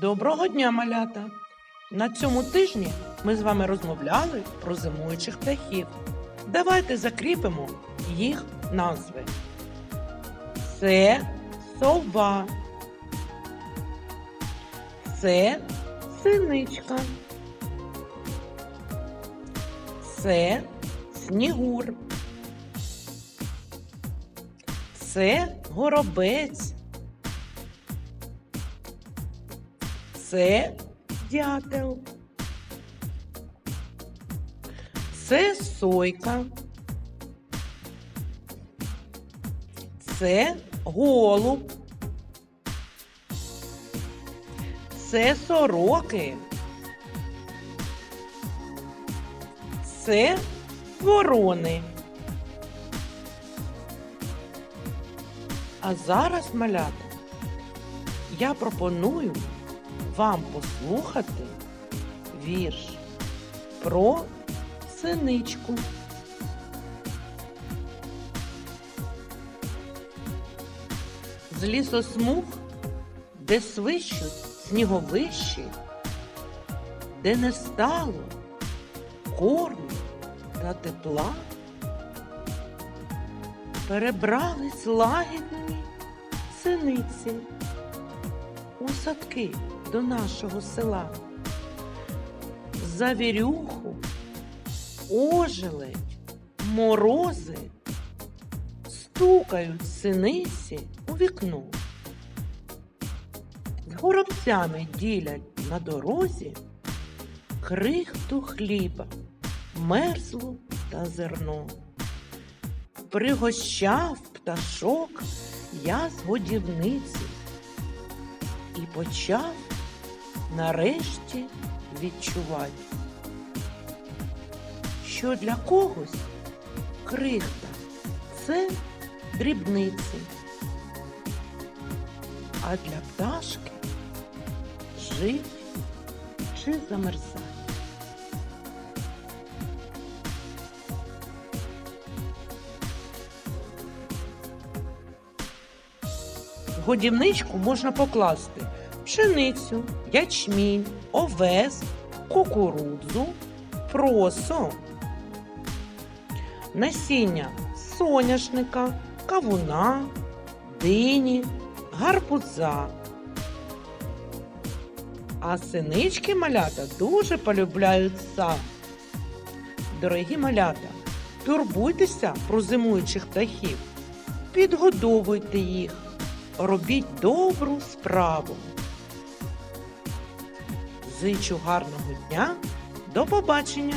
Доброго дня, малята! На цьому тижні ми з вами розмовляли про зимуючих птахів. Давайте закріпимо їх назви. Це сова. Це синичка. Це снігур. Це горобець. Це дятел. Це сойка. Це голуб. Це сороки. Це ворони. А зараз, малята, я пропоную вам послухати вірш про синичку. З лісосмуг, де свищуть сніговищі, де не стало корму та тепла, перебрались лагідні синиці у садки до нашого села. Завірюху, ожеледь, морози стукають синиці у вікно. З горобцями ділять на дорозі крихту хліба, мерзлу та зерно. Пригощав пташок я з годівниці і почав нарешті відчувати, що для когось крихта це дрібниці, а для пташки жить чи замерзать. Годівничку можна покласти пшеницю, ячмінь, овес, кукурудзу, просо, насіння соняшника, кавуна, дині, гарбуза. А синички малята дуже полюбляють сад. Дорогі малята, турбуйтеся про зимуючих птахів, підгодовуйте їх, робіть добру справу. Зичу гарного дня, до побачення!